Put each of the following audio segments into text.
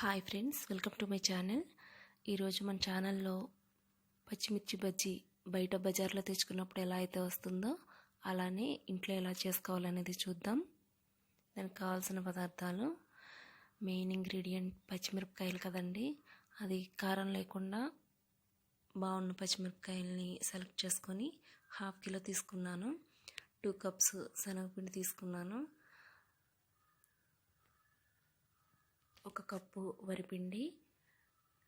Hi friends welcome to my channel ఈరోజు మన ఛానల్లో పచ్చిమిర్చి బజ్జీ బయట బజార్లో తెచ్చుకున్నప్పుడు ఎలా అయితే వస్తుందో అలానే ఇంట్లో ఎలా చేసుకోవాలనేది చూద్దాం. దానికి కావాల్సిన పదార్థాలు మెయిన్ ఇంగ్రీడియంట్ పచ్చిమిరపకాయలు కదండి. అది కారం లేకుండా బాగున్న పచ్చిమిరపకాయలని సెలెక్ట్ చేసుకొని హాఫ్ కిలో తీసుకున్నాను. టూ కప్స్ శనగపిండి తీసుకున్నాను. ఒక కప్పు వరిపిండి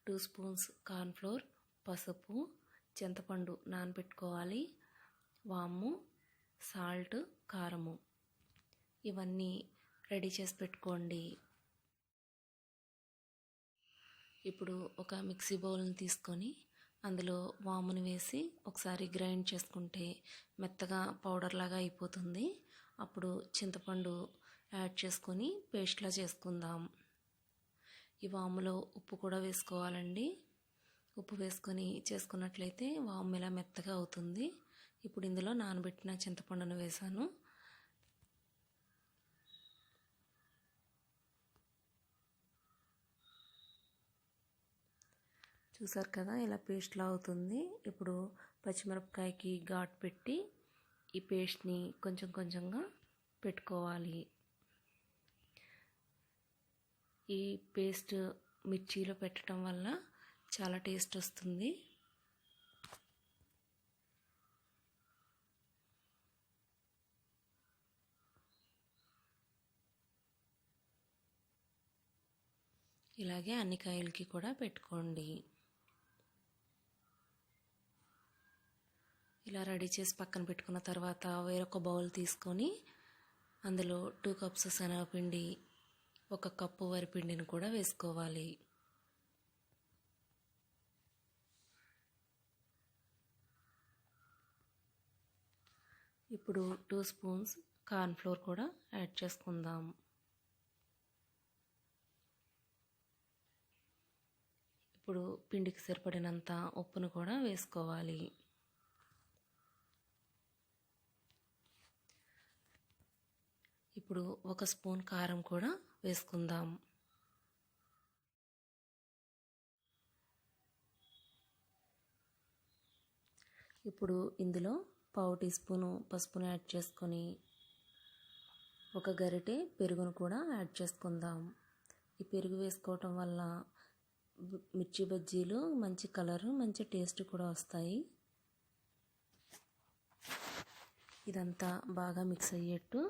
టూ స్పూన్స్ కార్న్ఫ్లోర్ పసుపు చింతపండు నానబెట్టుకోవాలి. వాము సాల్ట్ కారము. ఇవన్నీ రెడీ చేసి పెట్టుకోండి. ఇప్పుడు ఒక మిక్సీ బౌల్ని తీసుకొని అందులో వామును వేసి ఒకసారి గ్రైండ్ చేసుకుంటే మెత్తగా పౌడర్ లాగా అయిపోతుంది. అప్పుడు చింతపండు యాడ్ చేసుకొని పేస్ట్లా చేసుకుందాం. ఈ వాములో ఉప్పు కూడా వేసుకోవాలండి. ఉప్పు వేసుకొని చేసుకున్నట్లయితే వాము ఇలా మెత్తగా అవుతుంది. ఇప్పుడు ఇందులో నానబెట్టిన చింతపండును వేసాను. చూసారు కదా ఇలా పేస్ట్లా అవుతుంది. ఇప్పుడు పచ్చిమిరపకాయకి ఘాట్ పెట్టి ఈ పేస్ట్ని కొంచెం కొంచెంగా పెట్టుకోవాలి. ఈ పేస్ట్ మిర్చిలో పెట్టడం వల్ల చాలా టేస్ట్ వస్తుంది. ఇలాగే అన్ని కాయలకి కూడా పెట్టుకోండి. ఇలా రెడీ చేసి పక్కన పెట్టుకున్న తర్వాత వేరొక బౌల్ తీసుకొని అందులో టూ కప్స్ శనగపిండి ఒక కప్పు వరిపిండిని కూడా వేసుకోవాలి. ఇప్పుడు టూ స్పూన్స్ కార్న్ఫ్లోర్ కూడా యాడ్ చేసుకుందాం. ఇప్పుడు పిండికి సరిపడినంత ఉప్పును కూడా వేసుకోవాలి. ఇప్పుడు ఒక స్పూన్ కారం కూడా వేసుకుందాం. ఇప్పుడు ఇందులో పావు టీ స్పూను పసుపును యాడ్ చేసుకొని ఒక గరిటె పెరుగును కూడా యాడ్ చేసుకుందాం. ఈ పెరుగు వేసుకోవటం వల్ల మిర్చి బజ్జీలు మంచి కలరు మంచి టేస్ట్ కూడా వస్తాయి. ఇదంతా బాగా మిక్స్ అయ్యేట్టు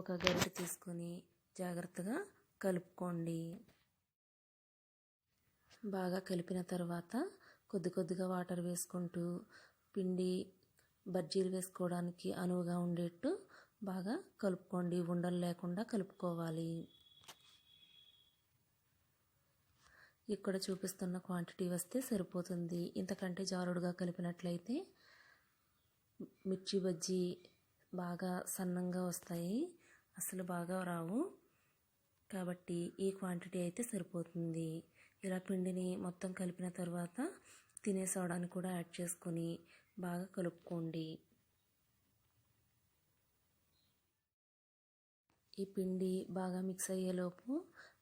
ఒక గరిటె తీసుకొని జాగ్రత్తగా కలుపుకోండి. బాగా కలిపిన తర్వాత కొద్ది కొద్దిగా వాటర్ వేసుకుంటూ పిండి బజ్జీలు వేసుకోవడానికి అనువుగా ఉండేట్టు బాగా కలుపుకోండి. ఉండలు లేకుండా కలుపుకోవాలి. ఇక్కడ చూపిస్తున్న క్వాంటిటీ వస్తే సరిపోతుంది. ఇంతకంటే జారుడుగా కలిపినట్లయితే మిర్చి బజ్జీ బాగా సన్నంగా వస్తాయి. అసలు బాగా రావు. కాబట్టి ఈ క్వాంటిటీ అయితే సరిపోతుంది. ఇలా పిండిని మొత్తం కలిపిన తర్వాత తినే సోడాని కూడా యాడ్ చేసుకొని బాగా కలుపుకోండి. ఈ పిండి బాగా మిక్స్ అయ్యేలోపు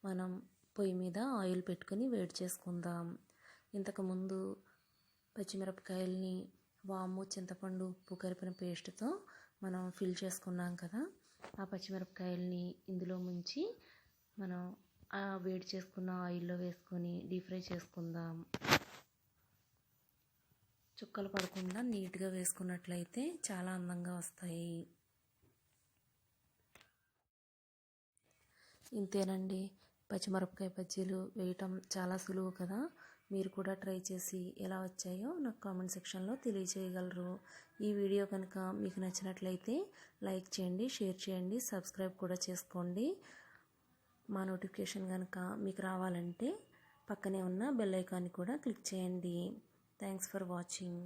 మనం పొయ్యి మీద ఆయిల్ పెట్టుకొని వేడి చేసుకుందాం. ఇంతకుముందు పచ్చిమిరపకాయల్ని వాము చింతపండు ఉప్పు కలిపిన పేస్ట్తో మనం ఫిల్ చేసుకున్నాం కదా ఆ పచ్చిమిరపకాయల్ని ఇందులో ముంచి మనం ఆ వేడి చేసుకున్న ఆయిల్లో వేసుకొని డీప్ ఫ్రై చేసుకుందాం. చుక్కలు పడకుండా నీట్గా వేసుకున్నట్లయితే చాలా అందంగా వస్తాయి. ఇంతేనండి. పచ్చిమిరపకాయ బజ్జీలు వేయటం చాలా సులువు కదా? మీరు కూడా ట్రై చేసి ఎలా వచ్చాయో నాకు కామెంట్ సెక్షన్లో తెలియజేయగలరు ఈ వీడియో కనుక మీకు నచ్చినట్లయితే లైక్ చేయండి షేర్ చేయండి సబ్స్క్రైబ్ కూడా చేసుకోండి. మా నోటిఫికేషన్ కనుక మీకు రావాలంటే పక్కనే ఉన్న బెల్ ఐకాన్ని కూడా క్లిక్ చేయండి. Thanks for watching